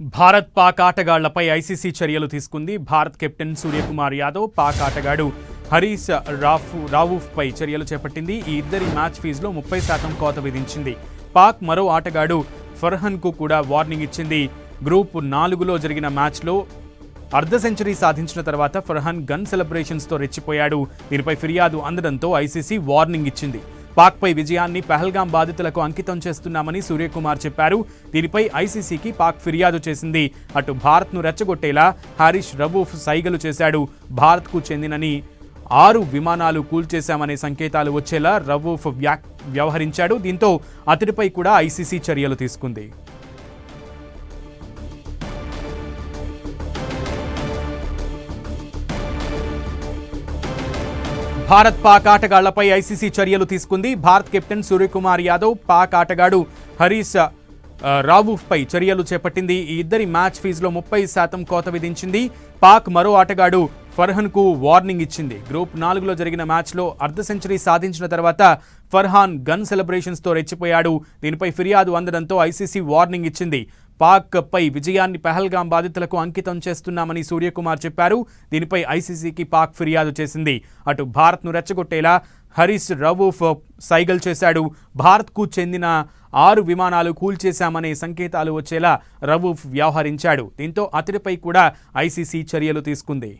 Bharat Pak ఆటగాళ్ళపై ICC చర్యలు తీసుకుంది. Bharat captain Suryakumar Yadav Pak ఆటగాడు హరీష్ రాఫు రావుఫ్పై చర్యలు చేపట్టింది. ఈ ఇద్దరి మ్యాచ్ ఫీజులో ముప్పై శాతం కోత విధించింది. పాక్ మరో ఆటగాడు ఫర్హన్కు కూడా వార్నింగ్ ఇచ్చింది. గ్రూప్ నాలుగులో జరిగిన మ్యాచ్లో అర్ధ సెంచరీ సాధించిన తర్వాత ఫర్హాన్ గన్ సెలబ్రేషన్స్తో రెచ్చిపోయాడు. దీనిపై ఫిర్యాదు అందడంతో ఐసీసీ వార్నింగ్ ఇచ్చింది. పాక్పై విజయాన్ని పహల్గాం బాధితులకు అంకితం చేస్తున్నామని సూర్యకుమార్ చెప్పారు. దీనిపై ఐసీసీకి పాక్ ఫిర్యాదు చేసింది. అటు భారత్ను రెచ్చగొట్టేలా హారిష్ రవూఫ్ సైగలు చేశాడు. భారత్కు చెందినని ఆరు విమానాలు కూల్చేశామనే సంకేతాలు వచ్చేలా రవూఫ్ వ్యా వ్యవహరించాడు. దీంతో అతడిపై కూడా ఐసీసీ చర్యలు తీసుకుంది. భారత్ పాక్ ఆటగాళ్ళపై ఐసీసీ చర్యలు తీసుకుంది. భారత్ కెప్టెన్ సూర్యకుమార్ యాదవ్ పాక్ ఆటగాడు హరీష్ రావుఫ్పై చర్యలు చేపట్టింది. ఈ ఇద్దరి మ్యాచ్ ఫీజులో ముప్పై శాతం కోత విధించింది. పాక్ మరో ఆటగాడు ఫర్హాన్కు వార్నింగ్ ఇచ్చింది. గ్రూప్ నాలుగులో జరిగిన మ్యాచ్లో అర్ధ సెంచరీ సాధించిన తర్వాత ఫర్హాన్ గన్ సెలబ్రేషన్స్తో రెచ్చిపోయాడు. దీనిపై ఫిర్యాదు అందడంతో ఐసీసీ వార్నింగ్ ఇచ్చింది. పాక్ పై విజయాన్ని పెహల్గాం బాధితులకు అంకితం చేస్తున్నామని సూర్యకుమార్ చెప్పారు. దీనిపై ఐసీసీకి పాక్ ఫిర్యాదు చేసింది. అటు భారత్ను రెచ్చగొట్టేలా హరీష్ రవూఫ్ సైగల్ చేశాడు. భారత్కు చెందిన ఆరు విమానాలు కూల్చేశామనే సంకేతాలు వచ్చేలా రవూఫ్ వ్యవహరించాడు. దీంతో అతడిపై కూడా ఐసీసీ చర్యలు తీసుకుంది.